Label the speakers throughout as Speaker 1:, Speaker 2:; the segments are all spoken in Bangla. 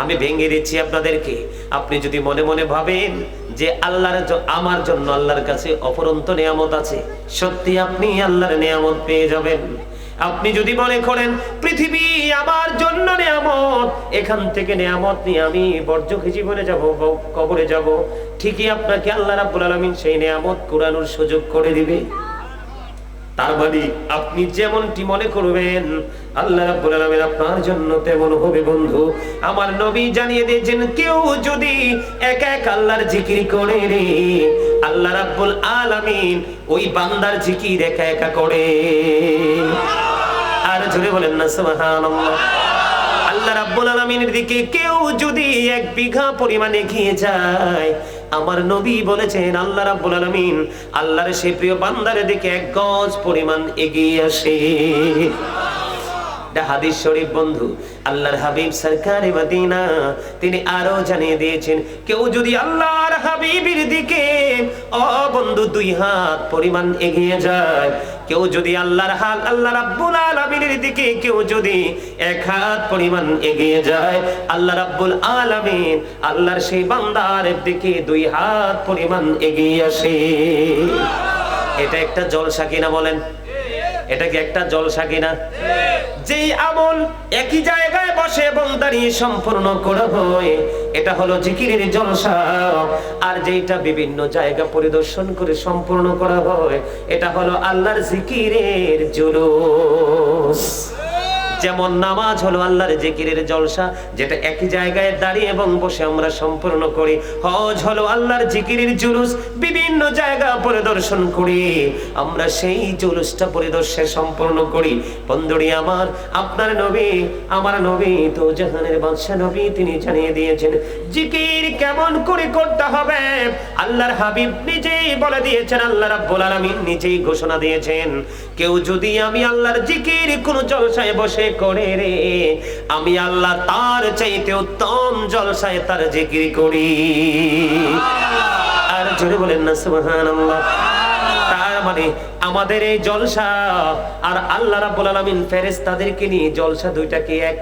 Speaker 1: আমি ভেঙে দিচ্ছি আপনাদেরকে। আপনি যদি মনে মনে ভাবেন যে আল্লাহর আমার জন্য আল্লাহর কাছে অপরন্ত নিয়ামত আছে, সত্যি আপনি আল্লাহর নিয়ামত পেয়ে যাবেন। আপনি যদি মনে করেন, পৃথিবী আমার জন্য নিয়ামত, এখান থেকে নিয়ামত নিয়ে আমি বর্জ্য জীবনে যাব কবরে যাব। ঠিকই আপনাকে আল্লাহ রাব্বুল আলামিন সেই নিয়ামত কুরানোর সুযোগ করে দিবে। তার মানে আপনি যেমনটি মনে করবেন, আল্লাহ রাব্বুল আলামিন আপনার জন্য তেমন হবে বন্ধু। আমার নবী জানিয়ে দিয়েছেন, কেউ যদি এক এক আল্লাহর জিকির করে রে, আল্লাহ রাব্বুল আলামিন ওই বান্দার জিকির একা একা করে। আর জোরে বলেন না, সুবহানাল্লাহ। আল্লাহ রাব্বুল আলামিনের দিকে কেউ যদি এক বিঘা পরিমাণ এগিয়ে যায় আমার নবী বলেছেন, আল্লাহ রাব্বুল আলামিন আল্লাহর সেই প্রিয় বান্দার দিকে এক গজ পরিমাণ এগিয়ে আসে। হাদিস শরীফ, বন্ধু। আল্লাহর হাবিব সরকারে মদিনা, তিনি আরও জানিয়ে দিয়েছেন, কেউ যদি আল্লাহর হাবিবের দিকে, অ বন্ধু, দুই হাত পরিমাণ এগিয়ে যায় কেউ যদি আল্লাহর হাল আল্লাহ রাব্বুল আলামিনের দিকে, কেউ যদি এক হাত পরিমাণ এগিয়ে যায়, আল্লাহ রাব্বুল আলামিন আল্লাহর সেই বান্দার দিকে দুই হাত পরিমাণ এগিয়ে আসে। এটা একটা জলসা কিনা বলেন? এটা কি একটা জলসা কিনা? যেই আমল একই জায়গায় বসে এবং দাঁড়িয়ে সম্পূর্ণ করা হয়, এটা হলো জিকিরের জলসা। আর যেটা বিভিন্ন জায়গা পরিদর্শন করে সম্পূর্ণ করা হয়, এটা হলো আল্লাহর জিকিরের জুলুস। যেমন নামাজ হলো আল্লাহর জিকিরের জলসা, যেটা একই জায়গায় দাঁড়িয়ে এবং বসে আমরা সম্পূর্ণ করি। হজ হলো আল্লাহর জিকিরের জুলুস, বিভিন্ন জায়গা পরিদর্শন করি। আমরা সেই জুলুসটা পরিদর্শন সম্পূর্ণ করি। বন্ধুরি আমার, আপনার নবী, আমার নবী তো জাহানের বাদশা নবী, তিনি জানিয়ে দিয়েছেন, জিকির কেমন করে করতে হবে? আল্লাহর হাবিব নিজেই বলে দিয়েছেন, আল্লাহ রাব্বুল আলামিন নিজেই ঘোষণা দিয়েছেন কেউ যদি আমি আল্লাহর জিকির কোন জলসায় বসে করে রে আমি আল্লাহ তার চাইতে উত্তম জলসায় তার জিকির করি। আর জোরে বলেন না সুবহানাল্লাহ। তার মানে আমাদের এই জলসা আর আল্লাহ রাব্বুল আলামিন ফেরেশতাদেরকে নিয়ে জলসা দুইটা কি এক।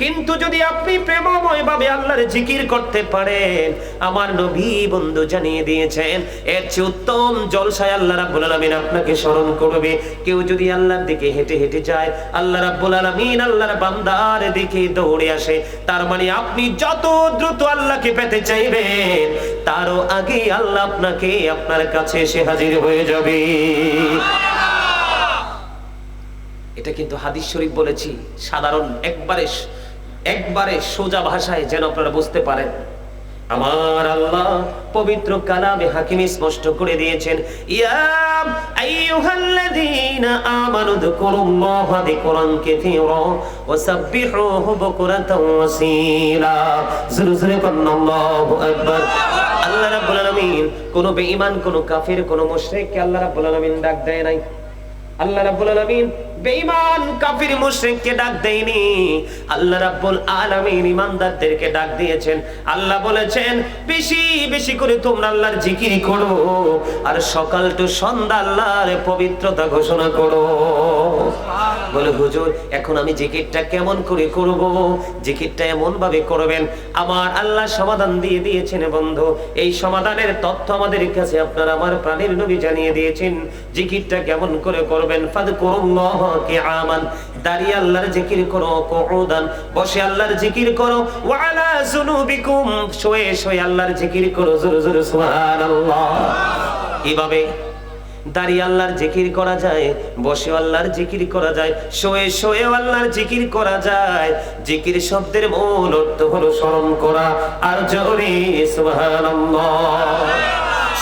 Speaker 1: কিন্তু যদি আপনি প্রেমময় ভাবে আল্লাহর জিকির করতে পারেন, আমার নবী বন্ধু জানিয়ে দিয়েছেন, এর চেয়ে উত্তম জলসায় আল্লাহ রাব্বুল আলামিন আপনাকে স্মরণ করবে। কেউ যদি আল্লাহর দিকে হেঁটে হেঁটে যায়, আল্লাহ রাব্বুল আলামিন আল্লাহর বান্দার দিকে দৌড়ে আসে। তার মানে আপনি যত দ্রুত আল্লাহকে পেতে চাইবেন, তারও আগে আল্লাহ আপনাকে আপনার কাছে এসে হাজির হয়ে যাবে। এটা কিন্তু হাদিস শরীফ বলেছি, সাধারণ একবারে একবারে সোজা ভাষায় যেন আপনারা বুঝতে পারেন। আমার আল্লাহ পবিত্র কালামে হাকিমি স্পষ্ট করে দিয়েছেন, ইয়া আইয়ুহাল্লাযীনা আমানু ওয়া সাব্বিহুহু জোরে জোরে আল্লাহু আকবার। আল্লাহ রাব্বুল আলামিন, কোন বেঈমান, কোন কাফির, কোন মুশরিককে আল্লাহ রাব্বুল আলামিন ডাক দেয় নাই? আল্লাহ রাব্বুল আলামিন বেঈমান, কাফির, মুশরিককে ডাক দেয়নি। আল্লাহ রাব্বুল আলামিন ইমানদারদেরকে ডাক দিয়েছেন। আল্লাহ বলেছেন, বেশি বেশি করে তোমরা আল্লাহর জিকির করো আর সকাল টু সন্ধ্যা আল্লাহর পবিত্রতা ঘোষণা করো। বলে, হুজুর, এখন আমি জিকিরটা কেমন করে করব? জিকিরটা এমন ভাবে করবেন। আমার আল্লাহ সমাধান দিয়ে দিয়েছেন, বন্ধু। এই সমাধানের তথ্য আমাদের কাছে আপনার আমার প্রাণের নবী জানিয়ে দিয়েছেন। জিকিরটা কেমন করে করবেন? ফাদ করুল্লাহ দাঁড়িয়ে আল্লাহর জিকির করো, কুউদান। বসে আল্লাহর জিকির করো। ওয়ালা জুনুবিকুম। শুয়ে শুয়ে আল্লাহর জিকির করো সুবহানাল্লাহ। কীভাবে দাঁড়িয়ে আল্লাহর জিকির করা যায় বসে আল্লাহর জিকির করা যায়, শোয়ে শোয়ে আল্লাহর জিকির করা যায়। জিকির শব্দের মূল অর্থ হলো স্মরণ করা। আর জোরে সুবহানাল্লাহ।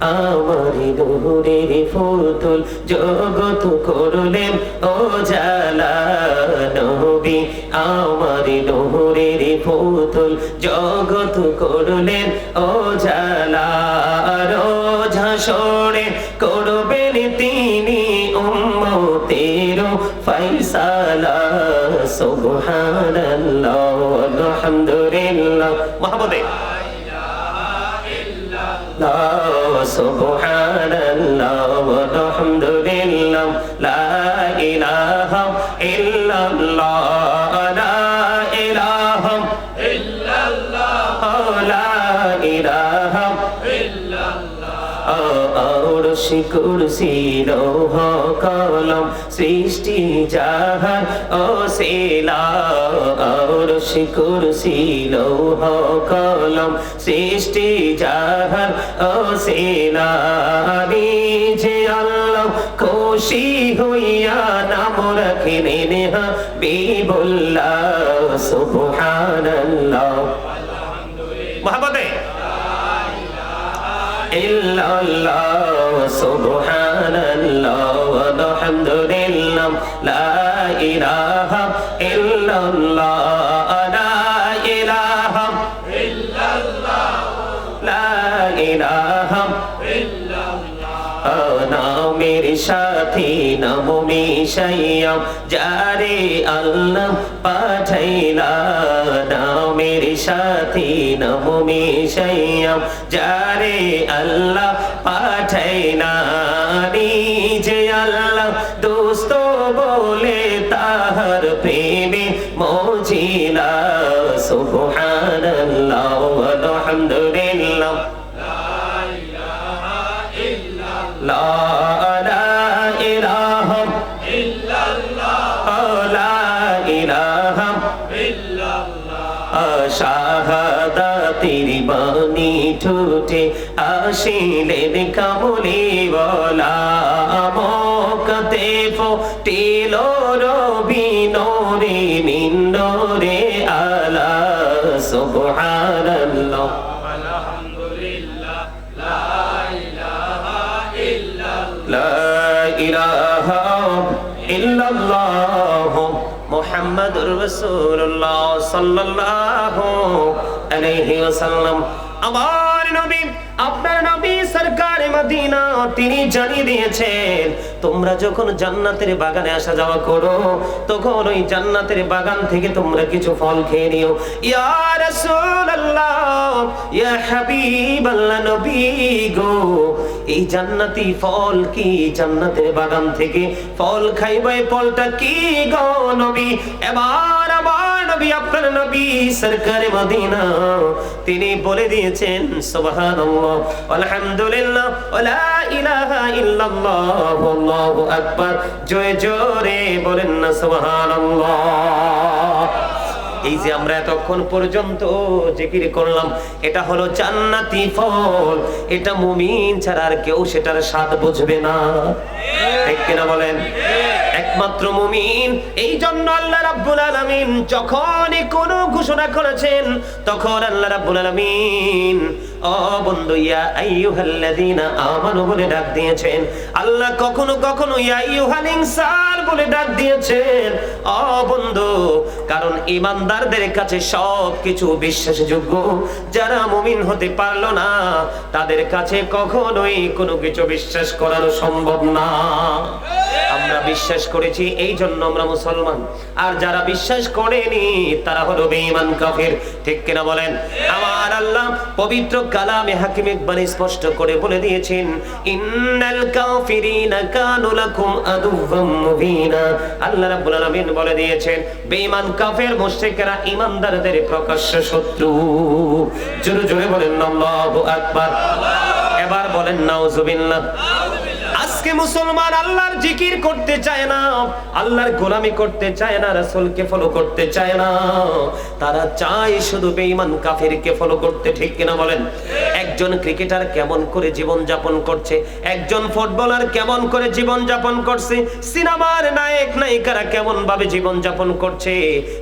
Speaker 1: আমার নূরের ফুতুল জগত করলেন, ও জালা নবী, আমার নূরের ফুতুল জগত করলেন, ও জালা রোজা সরে করবেন তিনি উম্মতের ফয়সালা। সুবহানাল্লাহ, আলহামদুলিল্লাহ। মহব্বতে লা সুবহানাল্লাহ আলহামদুলিল্লাহ লা আরশি কুরসি লৌহ কলম সৃষ্টি ও শিলা আরশি কুরসি লৌহ কলম সৃষ্টি যাহার ও শিলা আল্লাহ খুশি হইয়া নাম রাখিলেন হাবিবুল্লাহ সুবহানাল্লাহ। মহাবতে ইল্লাল্লাহ। সুবহানাল্লাহ ওয়ালহামদুলিল্লাহ লা ইলাহা ইল্লাল্লাহ, লা ইলাহা ইল্লাল্লাহ, লা ইলাহা নামের সাথী নাম মিশাইয়াম, যারে আল্লাহ পাঠাইলা নামের সাথী নাম মিশাইয়াম, যারে আল্লাহ পাঠাইলা নিজে আল্লাহ। দোস্ত বলে তাহার প্রেমে মজিলা, সুবহানাল্লাহ আলহামদুলিল্লাহ। দেব কাবুলি বলা মতে ফটিল রবি নোরে নিন্দরে আলা সুবহানাল্লাহ। আলহামদুলিল্লাহ, লা ইলাহা ইল্লাল্লাহ লা ইলাহা ইল্লাল্লাহ মুহাম্মাদুর আমার নবী আপনার মদিনা, তিনি দিয়েছেন, তোমরা যখন জান্নাতের বাগানে আসা যাওয়া করো, তখন ওই জান্নাতের বাগান থেকে তোমরা কিছু ফল খেয়ে নিও। এই জান্নাতি ফল কি জান্নাতের বাগান থেকে ফল খাইবে? ফলটা কি গো নবী? এবার আমার নবী, আপনার নবী মদিনা। তিনি বলে দিয়েছেন, সুবহানাল্লাহ, আলহামদুলিল্লাহ ওয়ালা ইলাহা ইল্লাল্লাহ, আল্লাহু আকবার। জয় জোরে বলেন না, সুবহানাল্লাহ। এই যে আমরা এতক্ষণ পর্যন্ত জিকির করলাম, এটা হলো জান্নাতি ফল। এটা মুমিন ছাড়া আর কেউ সেটার স্বাদ বুঝবে না। ঠিক কিনা বলেন? একমাত্র মুমিন। এই জন্য আল্লাহ রাব্বুল আলামিন যখনই কোনো ঘোষণা করেছেন, তখন আল্লাহ রাব্বুল আলামিন, ও বন্ধু, ইয়া আইয়ুহাল্লাযীনা আমানু বলে ডাক দিয়েছেন। আল্লাহ কখনো কখনো, ইয়া আইয়ুহাল ইনসান বলে ডাক দিয়েছেন। ও বন্ধু, কারণ ইমানদারদের কাছে সব কিছু বিশ্বাসযোগ্য। যারা মুমিন হতে পারল না, তাদের কাছে কখনোই কোনো কিছু বিশ্বাস করানো সম্ভব না। আমরা বিশ্বাস করেছি, এই জন্য আমরা মুসলমান। আর যারা বিশ্বাস করেনি, তারা হলো বেঈমান কাফির। ঠিক কিনা বলেন? আমার আল্লাহ পবিত্র কালামে হাকিম একবার স্পষ্ট করে বলে দিয়েছেন, ইন্নাল কাফিরিনা কানু লাকুম আদুওয়াম মুবিনা। আল্লাহ রাব্বুল আলামিন বলে দিয়েছেন, বেঈমান কাফের, মুশরিকরা ঈমানদারদের প্রকাশ্য শত্রু। জোরে জোরে বলেন, আল্লাহু আকবার। এবার বলেন, নাউজুবিল্লাহ। আজকে মুসলমান আল্লাহর জিকির করতে চায় না, আল্লাহর গোলামি করতে চায় না, রাসূলকে ফলো করতে চায় না। তারা চায় শুধু বেঈমান কাফেরকে ফলো করতে, ঠিক কিনা বলেন? একজন ক্রিকেটার কেমন করে জীবন যাপন করছে, একজন ফুটবলার কেমন করে জীবন যাপন করছে, সিনেমার নায়ক, নায়িকারা কেমন ভাবে জীবন যাপন করছে,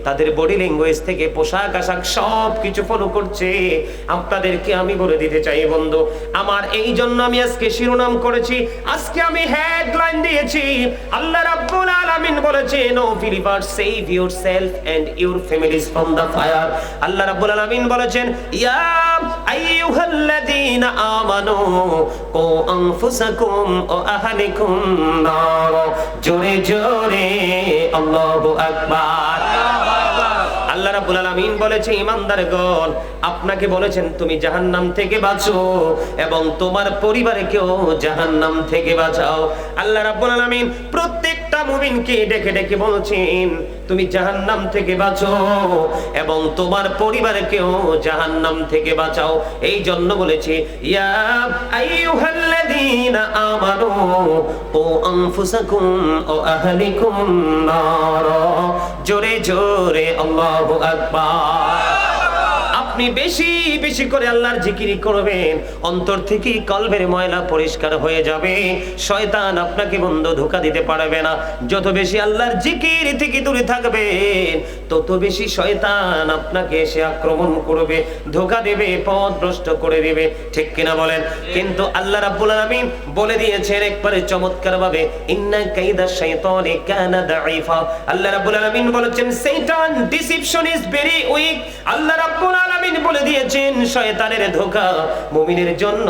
Speaker 1: তাদের বডি ল্যাঙ্গুয়েজ থেকে পোশাক, আশাক সব কিছু ফলো করছে। আপনাদেরকে আমি বলে দিতে চাই বন্ধু, আমার এই জন্য আমি আজকে শিরোনাম করেছি, আজকে আমি হেডলাইন দিয়েছি। আল্লাহ রাব্বুল আলামিন বলেছেন no believer save yourself and your families from the fire আল্লাহ রাব্বুল আলামিন বলেছেন, ইয়া আইয়ুহাল্লাযীনা আমানু, কু আনফুসাকুম ওয়া আহলিকুম নার। জোরে জোরে, আল্লাহু আকবার। আল্লাহ রাব্বুল আলামিন বলেছে ইমানদারগণ আপনাকে বলেছেন তুমি জাহান্নাম থেকে বাঁচো এবং তোমার পরিবারকেও জাহান্নাম থেকে বাঁচাও। আল্লাহ রাব্বুল আলামিন প্রত্যেকটা মুমিনকে ডেকে ডেকে বলছেন, তুমি জাহান্নাম থেকে বাঁচো এবং তোমার পরিবারকেও জাহান্নাম থেকে বাঁচাও। এই জন্য বলেছে, ইয়া আইয়ুহাল্লাযীনা আমানু, ও আনফুসাকুম ও আহলিকুম নার। জোরে জোরে, আল্লাহু আকবার আপনি বেশি বেশি করে আল্লাহর জিকিরি করবেন। অন্তর থেকে কলবের ময়লা পরিষ্কার হয়ে যাবে। শয়তান আপনাকে বন্ধ ধোকা দিতে পারবে না। যত বেশি আল্লাহর জিকির থেকে দূরে থাকবেন, তত বেশি শয়তান আপনাকে এসে আক্রমণ করবে, ধোকা দেবে পথ ভ্রষ্ট করে দেবে। ঠিক কিনা বলেন? কিন্তু আল্লাহ রাব্বুল আলামিন বলে দিয়েছেন একবারে চমৎকার ভাবে ইন্না কাইদা শাইতানি কানা দাঈফা। আল্লাহ রাব্বুল আলামিন বলেছেন, শয়তান ডিসিপশন ইজ ভেরি উইক আল্লাহ রাব্বুল আলামিন বলে দিয়েছেন, শয়তানের ধোঁকা। মুমিনের জন্য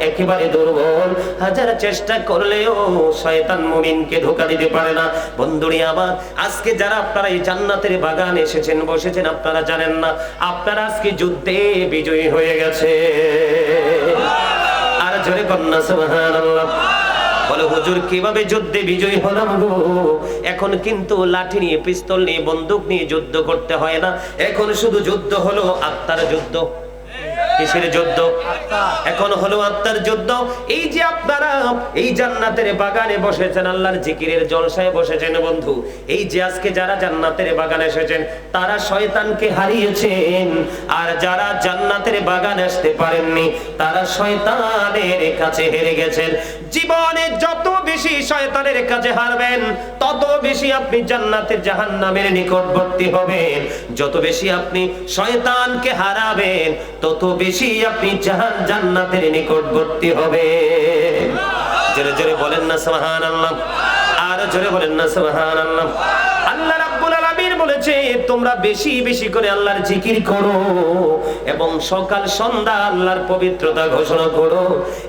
Speaker 1: একেবারে দুর্বল। হাজার চেষ্টা করলেও শয়তান মুমিনকে ধোঁকা দিতে পারে না। বন্ধুরি আমার, আজকে যারা আপনারা এই জান্নাতের বাগান এসেছেন, বসেছেন, আপনারা জানেন না, আপনারা আজকে যুদ্ধে বিজয়ী হয়ে গেছে। আর জোরে কন্যা, সুবহানাল্লাহ। বলে, হুজুর, কীভাবে যুদ্ধে বিজয়ী হলাম গো? এখন কিন্তু লাঠি নিয়ে, পিস্তল নিয়ে, বন্দুক নিয়ে যুদ্ধ করতে হয় না। এখন শুধু যুদ্ধ হলো, আত্মার যুদ্ধ। কিসের যুদ্ধ? জলসায় বসেছেন বন্ধু, এই যারা জান্নাতের বাগানে এসেছেন, তারা শয়তানকে হারিয়েছেন। আর যারা জান্নাতের বাগানে আসতে পারেননি, তারা শয়তানের কাছে হেরে গেছেন। জীবনে যত বেশি শয়তানের কাছে হারবেন, তত বেশি আপনি জান্নাতের জাহান্নামের নিকটবর্তী হবেন। যত বেশি আপনি শয়তানকে হারাবেন, তত বেশি আপনি জাহান জান্নাতের নিকটবর্তী হবেন। জোরে জোরে বলেন না, সুবহানাল্লাহ। আর জোরে বলেন না, সুবহানাল্লাহ। আল্লাহ তোমরা বেশি বেশি করে আল্লাহর জিকির করো এবং সকাল সন্ধ্যা আল্লাহর পবিত্রতা ঘোষণা করো।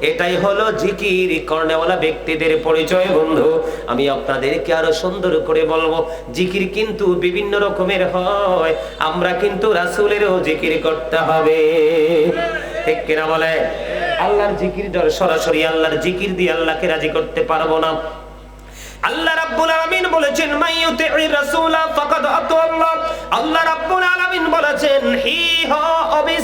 Speaker 1: এটাই হলো জিকির কর্ণেওয়ালা ব্যক্তিদের পরিচয়, বন্ধু। আমি আপনাদেরকে আরও সুন্দর করে বলব, জিকির কিন্তু বিভিন্ন রকমের হয়। আমরা কিন্তু রাসূলেরও জিকির করতে হবে। ঠিক কিনা বলে? আল্লাহর জিকির সরাসরি আল্লাহর জিকির দিয়ে আল্লাহকে রাজি করতে পারব না। আল্লাহ রাব্বুল আলামিন বলেছেন মাইয়ুতি'ir রাসূলা ফাকাদ আতাল্লাহ আল্লাহ রাব্বুল আলামিন বলেছেন, হি হ অবিস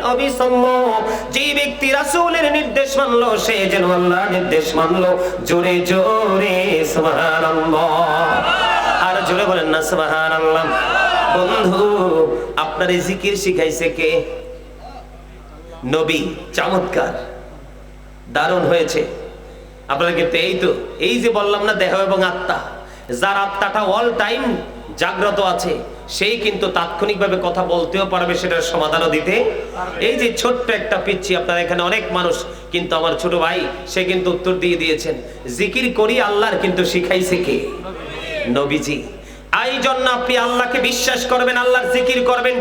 Speaker 1: অবিসল্লাহ যে ব্যক্তি রাসূলের নির্দেশ মানলো, সে যেন আল্লাহর নির্দেশ মানলো। জোরে জোরে, সুবহানাল্লাহ। আর জোরে বলেন না, সুবহানাল্লাহ। বন্ধু, আপনার এই জিকির শিখাইছে কে? নবী, চমৎকার। দারুণ হয়েছে। আপনারা কিন্তু এই তো, এই যে বললাম না দেহ এবং আত্মা, যার আত্মাটা অল টাইম জাগ্রত আছে, সেই কিন্তু তাৎক্ষণিকভাবে কথা বলতেও পারবে, সেটার সমাধানও দিতে এই যে ছোট্ট একটা পিচ্ছি, আপনার এখানে অনেক মানুষ, কিন্তু আমার ছোট ভাই, সে কিন্তু উত্তর দিয়ে দিয়েছেন, জিকির করি আল্লাহর কিন্তু শিখাইছে কে? নবীজি। এই জন্য আপনি আল্লাহকে বিশ্বাস করবেন, আল্লাহর জিকির করবেন